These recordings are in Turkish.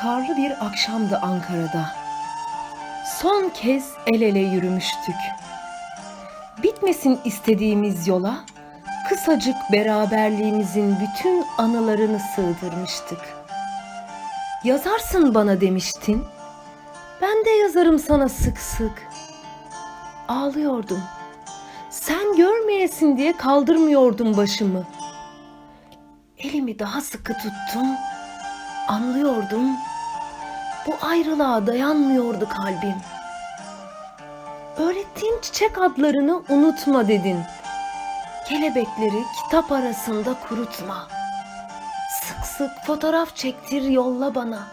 Karlı bir akşamdı Ankara'da. Son kez el ele yürümüştük. Bitmesin istediğimiz yola kısacık beraberliğimizin bütün anılarını sığdırmıştık. Yazarsın bana demiştin. Ben de yazarım sana sık sık. Ağlıyordum. Sen görmeyesin diye kaldırmıyordum başımı. Elimi daha sıkı tuttum. Anlıyordum. Bu ayrılığa dayanmıyordu kalbim. Öğrettiğim çiçek adlarını unutma dedin. Kelebekleri kitap arasında kurutma. Sık sık fotoğraf çektir yolla bana.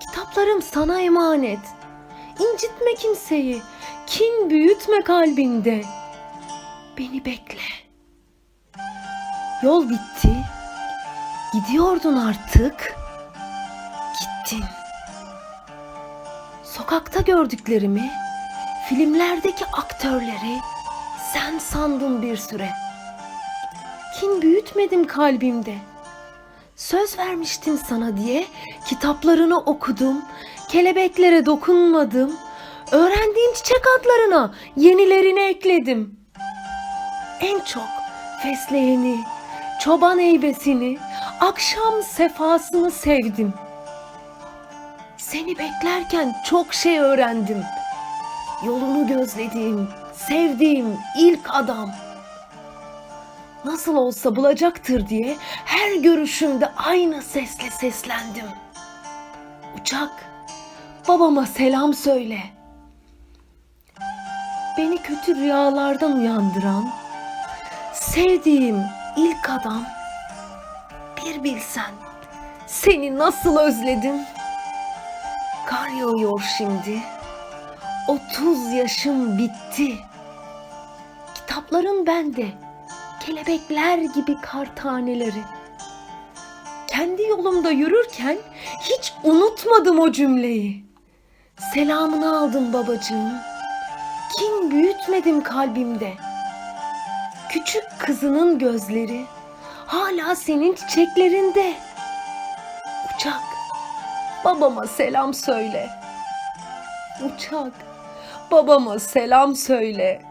Kitaplarım sana emanet. İncitme kimseyi. Kin büyütme kalbinde. Beni bekle. Yol bitti. Gidiyordun artık. Sokakta gördüklerimi, filmlerdeki aktörleri sen sandın bir süre. Kin büyütmedim kalbimde. Söz vermiştin sana diye kitaplarını okudum, kelebeklere dokunmadım. Öğrendiğim çiçek adlarına yenilerini ekledim. En çok fesleyeni, çoban eybesini, akşam sefasını sevdim. Seni beklerken çok şey öğrendim. Yolunu gözlediğim, sevdiğim ilk adam. Nasıl olsa bulacaktır diye her görüşümde aynı sesle seslendim. Uçak, babama selam söyle. Beni kötü rüyalardan uyandıran, sevdiğim ilk adam. Bir bilsen, seni nasıl özledim. Kar yağıyor şimdi. 30 yaşım bitti. Kitapların bende. Kelebekler gibi kar taneleri. Kendi yolumda yürürken hiç unutmadım o cümleyi. Selamını aldım babacığım. Kin büyütmedim kalbimde. Küçük kızının gözleri hala senin çiçeklerinde. Uçak, babama selam söyle. Uçak, babama selam söyle.